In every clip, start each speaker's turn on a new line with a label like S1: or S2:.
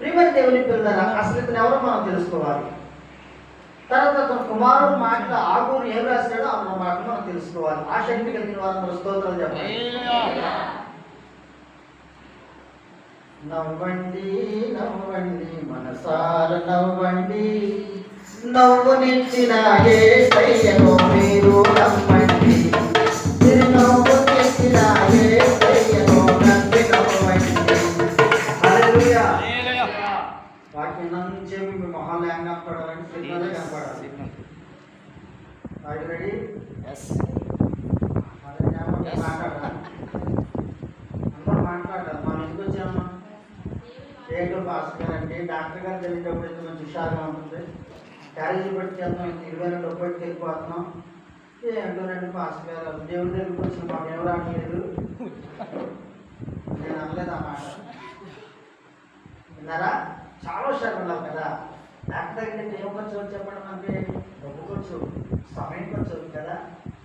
S1: ప్రియమైన దేవుని పిల్లల అసలు ఇతను ఎవరో మనం తెలుసుకోవాలి. తర్వాత అతను కుమారుడు మాటల ఆగూరు ఏం రాశాడో అన్న మాట మనం తెలుసుకోవాలి. ఆ శక్తి కలిగిన వారందరూ స్తోత్రాలు చెప్పాలి. నవ్వండి నవ్వండి మనసార నవ్వండి. నవ్వు నిచ్చిన ఏసయ్యను మీరు నవ్వండి కనపడాలంటే సిగ్నలే కనపడాలి. రెడీ మాట్లాడాలి అందరూ మాట్లాడాలి మనం ఎందుకు వచ్చామా? ఏంటో పాస్ గారండి డాక్టర్ గారు తెలియటప్పుడు అయితే మంచి హుషారుగా ఉంటుంది. క్యారేజీ పెట్టుకెళ్తాం ఇరవై రెండు ఒక్కటికి వెళ్ళిపోతున్నాం. ఏంటోనండి పాస్ గారు. దేవుడి దగ్గరికి వచ్చిన మాకు ఎవరు రావట్లేదు. నేను అనలేదు ఆ మాట? విన్నారా? చాలా హుషారు ఉన్నారు కదా. డాక్టర్ దగ్గరికి ఏం ఖర్చు డబ్బు ఖర్చు సమయం ఖర్చు కదా.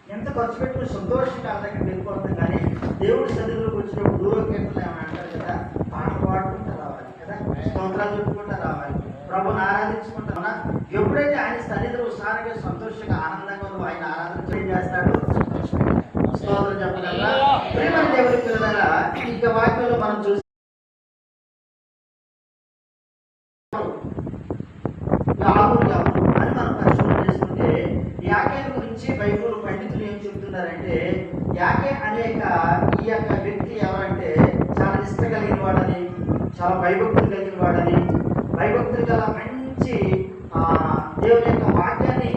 S1: ఎంత ఖర్చు పెట్టుకుని సంతోషంగా వాళ్ళ దగ్గర వెళ్ళిపోతుంది కానీ దేవుడి సన్నిధిలోకి వచ్చినప్పుడు దూరం ఏమైనా అంటారు కదా. పాటలు పాడుకుంటూ రావాలి కదా. స్తోత్రాలు చెప్పుకుంటూ రావాలి. ప్రభుని ఆరాధించుకుంటా ఎప్పుడైతే ఆయన సన్నిధిలో ఉత్సాహంగా సంతోషంగా ఆనందంగా ఉందో ఆయన ఆరాధన చేస్తాడు? స్తోత్రం చెప్పగలరా? ప్రేమ దేవుడి పిల్లల ఇక వాక్యంలో మనం చూసి యాగురు ఎవరు అని మనం పరిశోధన చేసుకుంటే యాకే గురించి బైబుల్ పండితులు ఏం చెబుతున్నారంటే యాకే అనేక ఈ యొక్క వ్యక్తి ఎవరంటే చాలా నిష్ట కలిగిన వాడని చాలా భయభక్తులు కలిగిన వాడని భయభక్తులు గల మంచి ఆ, దేవుని యొక్క వాక్యాన్ని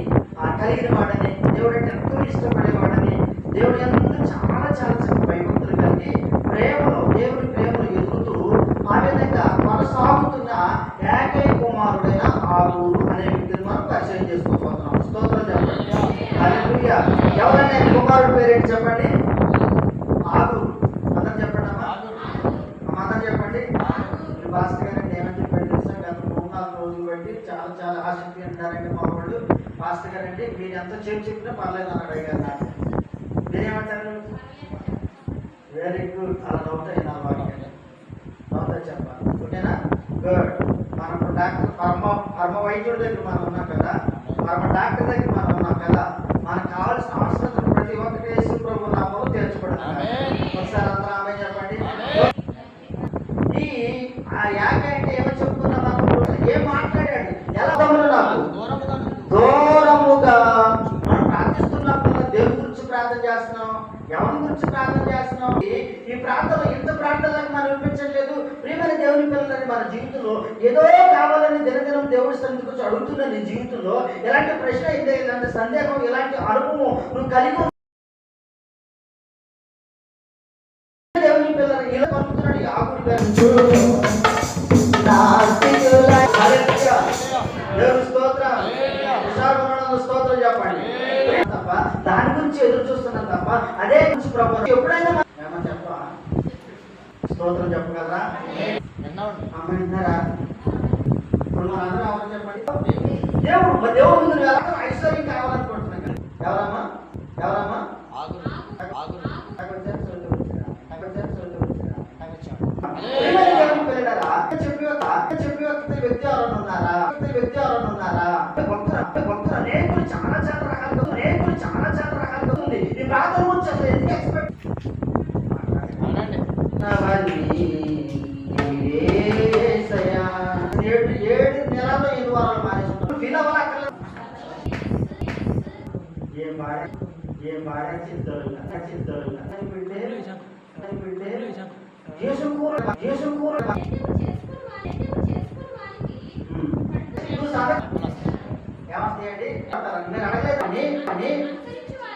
S1: కలిగిన వాడని దేవుడు అంటే ఎంతో ఇష్టపడేవాడని దేవుడు ఎంతో చాలా చాలా చాలా భయభక్తులు కలిగి ప్రేమలో దేవుని ప్రేమలో ఎదుగుతూ ఆ విధంగా కొనసాగుతున్న ఏకైక కుమారుడైన ఆరు అనే వ్యక్తిని మనం పరిచయం చేసుకోవాలి. ఎవరైనా కుమారుడు పేరేంటి చెప్పండి? ఆగూరు అందరు చెప్పండి అమ్మా అందరు చెప్పండి. భాస్కర్ గారు ఏమని చెప్పండి గత మూడు నాలుగు రోజులు బట్టి చాలా చాలా ఆసక్తి అంటారండి మా వాళ్ళు. భాస్కర్ గారు అంటే మీరు ఎంత చేసి చెప్పినా పర్లేదు అన్నాడు అయ్యారు నాకు. మీరేమంటారు? వెరీ గుడ్ అలా నవ్వుతాయి నా వాక్యం నవ్వుతా చెప్పాలి. ఓకేనా? గుడ్ మనం డాక్టర్ పరమ పరమ వైద్యుడి దగ్గర మనం ఉన్నాం కదా. పరమ డాక్టర్ దగ్గర మనం ఆ యాగ అంటే ఏమో చెప్పుకున్నాం ఏం మాట్లాడాడు? ఎలా నాకు? దూరముగా మనం ప్రార్థిస్తున్నప్పుడు దేవుని గురించి ప్రార్థన చేస్తున్నాం. ఎవరి గురించి ప్రార్థన చేస్తున్నాం? ఈ- ఈ ప్రార్థన ఇంత ప్రార్థనలకు మనం వినిపించట్లేదు. ప్రియమైన దేవుని పిల్లలని మన జీవితంలో ఏదో కావాలని దినదినం దేవుడి సన్నిధికి వచ్చి అడుగుతున్న నీ జీవితంలో ఎలాంటి ప్రశ్న అయితే ఇలాంటి సందేహం ఇలాంటి అనుభవం నువ్వు కలిగి చెప్పండి తప్ప దాని గురించి ఎదురు చూస్తున్నాం తప్ప అదే గురించి ప్రభు ఎప్పుడైనా మన- ఏమన్నా చెప్ప స్తోత్రం చెప్పగలరా? అమ్మ విన్నారా? ఇప్పుడు అందరూ ఎవరు చెప్పండి? దేవుడు. దేవుడు ముందు ఐశ్వర్యం కావాలనుకుంటున్నాం కదా. ఎవరమ్మా? ఎవరమ్మా? చెప్పి వ్యక్తి ఎవరైనా ఉన్నారా? వ్యక్తి వ్యక్తి ఎవరైనా ఉన్నారా? భక్తులు భక్తులు అనేకులు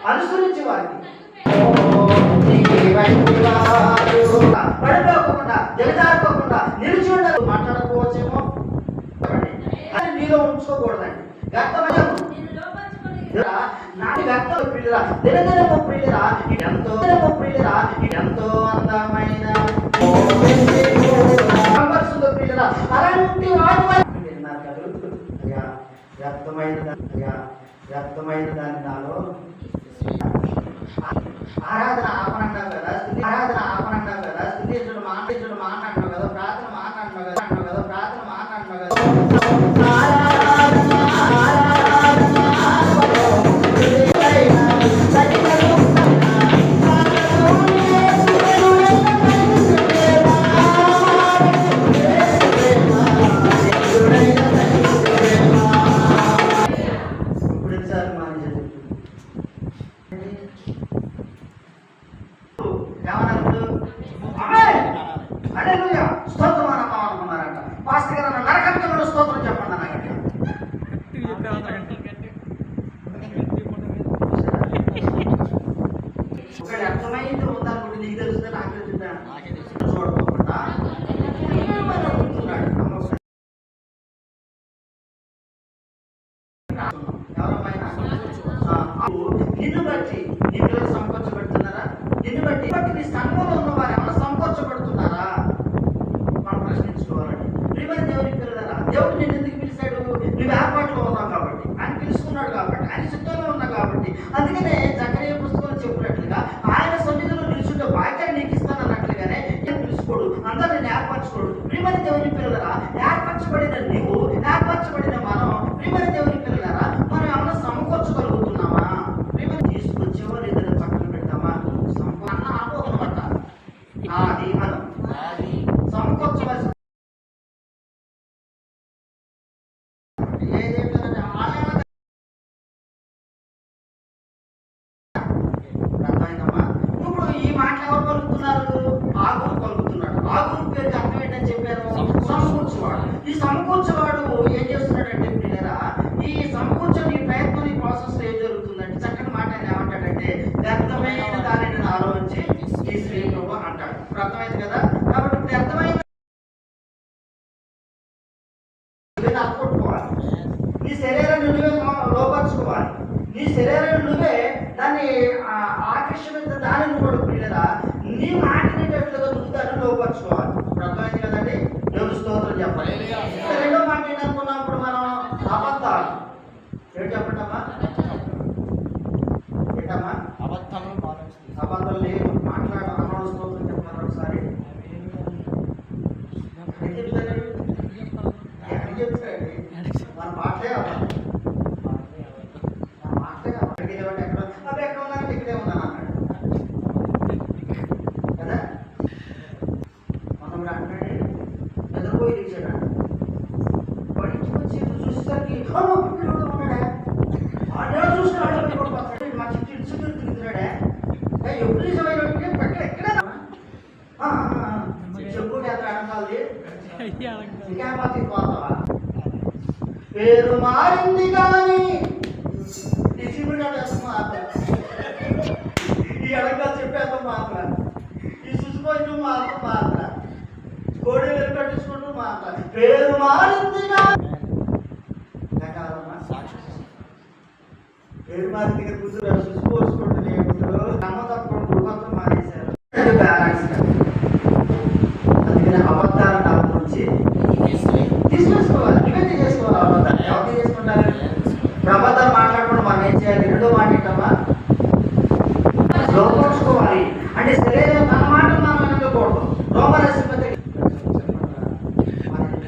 S1: అనుసరించి వారికి పడిపోకుండా దిగజారిపోకుండా నిలిచి ఉండదు మాట్లాడకపోవచ్చేమో అది నీలో ఉంచుకోకూడదండి ప్రియురా దినదినము ప్రియురా ఎంతో దినము ఎంతో అందమైన పరిశుద్ధ అలాంటి వ్యర్థమైన దాన్ని వ్యర్థమైన దాన్ని నాలో ఆరాధన ఆపనంటాం కదా స్థుతి ఆరాధన ఆపనంటాం కదా స్థుతించడం మాట్లాడడం మాట్లాడినావు కదా ప్రార్థన మాట్లాడినావు కదా అంటున్నావు కదా ప్రార్థన ఇప్పుడు నిన్ను బట్టి నీ పిల్లలు సంకోచపెడుతున్నారా? నిన్ను బట్టి బట్టి నీ సంఘంలో ఉన్న వారు ఏమైనా సంకోచపడుతున్నారా? మనం ప్రశ్నించుకోవాలండి. ప్రియమైన దేవుని పిల్లరా దేవుడు నిన్ను ఎందుకు పిలిచాడు? నువ్వు ఏర్పాట్లో ఉన్నావు కాబట్టి. ఆయన పిలుచుకున్నాడు కాబట్టి. ఆయన చిత్తంలో ఉన్నావు కాబట్టి. అందుకనే జకరియా పుస్తకంలో చెప్పినట్లుగా ఆయన సన్నిధిలో నిలుచుంటే వాక్యాన్ని నీకు ఇస్తాను అన్నట్లుగానే నేను పిలుచుకోడు. అందరూ నేను ఏర్పరచుకోడు. ప్రియమైన దేవుని పిల్లరా ఏర్పరచబడిన నీవు ఏర్పరచబడిన మనం ప్రియమైన దేవుని పిల్లరా మనం ఏమైనా సమకూర్చగలుగుతున్నామా ప్రియమైన తీసుకొచ్చేవారు ఇద్దరు పక్కన పెట్టామా సంప అన్న ఆపోదనమాట నాది మనం సమకూర్చవలసి ఏదేంటంటే ఆలయాల అర్థమైందమ్మా? ఇప్పుడు ఈ మాటలు ఎవరు పలుకుతున్నారు ఆగురు పలుకుతున్నాడు ఆగురు పేరుకి అర్థం ఏంటని చెప్పారు? సమకూర్చువాడు. ఈ సమకూర్చువాడు ఏం చేస్తున్నాడంటే పిల్లరా ఈ సమకూర్చని ప్రయత్నం ఈ ప్రాసెస్ ఏం జరుగుతుందంటే చక్కని మాట ఆయన ఏమంటాడంటే వ్యర్థమైన దానిని ఆలోచించి ఈ శ్రీ ప్రభు అంటాడు. ఇప్పుడు అర్థమైంది కదా? కాబట్టి నువ్వే నాటుకొట్టుకోవాలి నీ శరీరాన్ని నువ్వే లో- లోపరుచుకోవాలి. నీ శరీరాన్ని నువ్వే దాన్ని ఆ, ఆకర్షణ దానిని కూడా పిల్లరా నీ మాటినేటట్లుగా నువ్వు దాన్ని లోపరుచుకోవాలి అర్థమైంది కదండి దేవుని స్తోత్రం చెప్పాలి. రెండో మాట ఏంటనుకున్నప్పుడు మనం? అబద్ధాలు. ఏంటి చెప్పండమ్మా? ఏంటమ్మా? అబద్ధాలు లేదు మాట్లాడ అన్నోడు స్తోత్రం చెప్పమన్నారు ఒకసారి ఏం చెప్తారు ఎక్కడ చెప్తారండి మన మాటలే అబద్ధం మన మాటలే అబద్ధం. ఎక్కడికి వెళ్ళమంటే ఎక్కడ అవి ఎక్కడ ఉన్నారంటే ఇక్కడే ఉన్నాను అన్నాడు కదా మనం అంటాడు నిద్రపోయి లేచాడు వాడి ఇంటికి వచ్చి చూసేసరికి పిల్లడు ఉన్నాడే ఆ నేను చూసినాడు మా చుట్టూ ఇటు చుట్టూ తిరుగుతున్నాడే ఏ, ఎప్పుడు నిజమైన ఎక్కడ ఎక్కడ చెప్పు ఎంత వెనకాలది ఇంకా పత్తి పోతావా పేరు మారింది కానీ డిస్ట్రిబ్యూటర్ మాత్రం ఈ ఎడగా చెప్పేంత మాత్రం ఈ సుసుపోయిన మాత్రం మాత్రం మాత్రం